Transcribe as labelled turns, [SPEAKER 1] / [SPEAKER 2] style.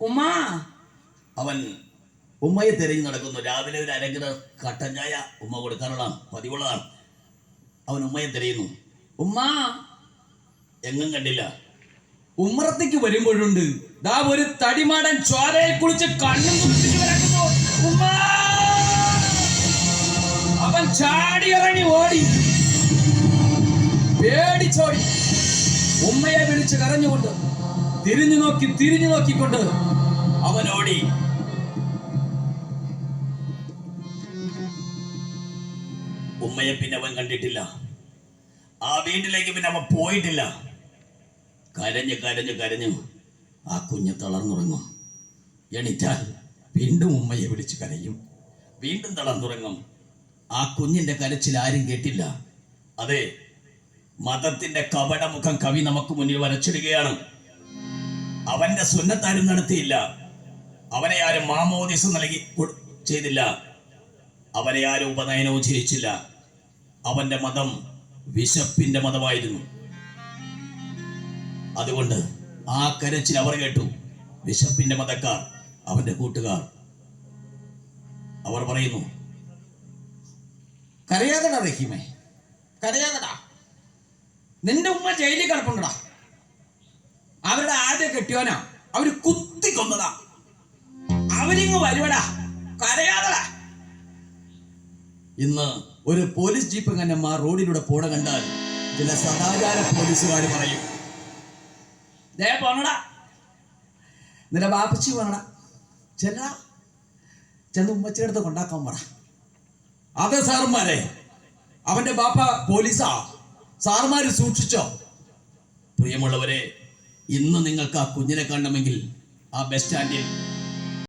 [SPEAKER 1] ഉമ്മ
[SPEAKER 2] അവൻ ഉമ്മയെ തിരഞ്ഞു നടക്കുന്നു. രാവിലെ ഒരു അരകിട കട്ടൻ ഉമ്മ കൊടുക്കാനുള്ള പതിവുള്ളതാണ്. അവൻ ഉമ്മയെ തിരയുന്നു.
[SPEAKER 1] ഉമ്മ
[SPEAKER 2] എങ്ങും കണ്ടില്ല.
[SPEAKER 1] ഉമ്മറത്തേക്ക് വരുമ്പോഴുണ്ട്. ദാ ഒരു തടിമാടൻ ചോരയെ കുളിച്ച് കണ്ണും ഉമ്മ. അവൻ ചാടി ഇറങ്ങി ഓടി. പേടിച്ചോടി. ഉമ്മയെ വിളിച്ച് കരഞ്ഞുകൊണ്ട് തിരിഞ്ഞു നോക്കി തിരിഞ്ഞു നോക്കിക്കൊണ്ട്
[SPEAKER 2] അവനോടി ഉമ്മയെ പിന്നെ അവൻ കണ്ടിട്ടില്ല. ആ വീട്ടിലേക്ക് പിന്നെ അവൻ പോയിട്ടില്ല. കരഞ്ഞ് കരഞ്ഞ് കരഞ്ഞു ആ കുഞ്ഞ് തളർന്നുറങ്ങും. എണീറ്റാൽ വീണ്ടും ഉമ്മയെ വിളിച്ച് കരയും. വീണ്ടും തളർന്നുറങ്ങും. ആ കുഞ്ഞിന്റെ കരച്ചിൽ ആരും കേട്ടില്ല. അതെ മതത്തിന്റെ കപടമുഖം കവി നമുക്ക് മുന്നിൽ വരച്ചിടുകയാണ്. അവന്റെ സുന്നത്താരും നടത്തിയില്ല. അവനെ ആരും മാമോദിസം നൽകി ചെയ്തില്ല. അവനെ ആരും ഉപനയനവും ചെയ്യിച്ചില്ല അവന്റെ മതം വിശപ്പിന്റെ മതമായിരുന്നു. അതുകൊണ്ട് ആ കരച്ചിൽ അവർ കേട്ടു. വിശപ്പിന്റെ മതക്കാർ അവന്റെ കൂട്ടുകാർ. അവർ പറയുന്നു
[SPEAKER 1] കരയാതടാ റഹീമേ കരയാതടാ. നിന്റെ ഉമ്മ ജയിലിൽ കിടപ്പുണ്ടടാ. കെട്ടിയോനാ. അവർ കുത്തി കൊന്നതാ. അവരിങ്ങ് വരുവടാ. കരയാതടാ.
[SPEAKER 2] ഇന്ന് ഒരു പോലീസ് ജീപ്പ് കന്നമ്മ റോഡിലൂടെ പോട കണ്ടാൽ ചില സദാചാര പോലീസുകാർ പറയും.
[SPEAKER 1] ദേ പോണടാ. നിന്റെ ബാപ്പച്ചി പോണടാ ചെല്ലടാ. ചെന്ന് ഉമ്മച്ചിയുടെ അടുത്ത് കൊണ്ടാക്കാൻ പറ.
[SPEAKER 2] അതെ സാറുമാരെ അവന്റെ ബാപ്പ പോലീസാ. സാറുമാര് സൂക്ഷിച്ചോ. പ്രിയമുള്ളവരെ ഇന്ന് നിങ്ങൾക്ക് ആ കുഞ്ഞിനെ കാണണമെങ്കിൽ ആ ബസ് സ്റ്റാൻഡിൽ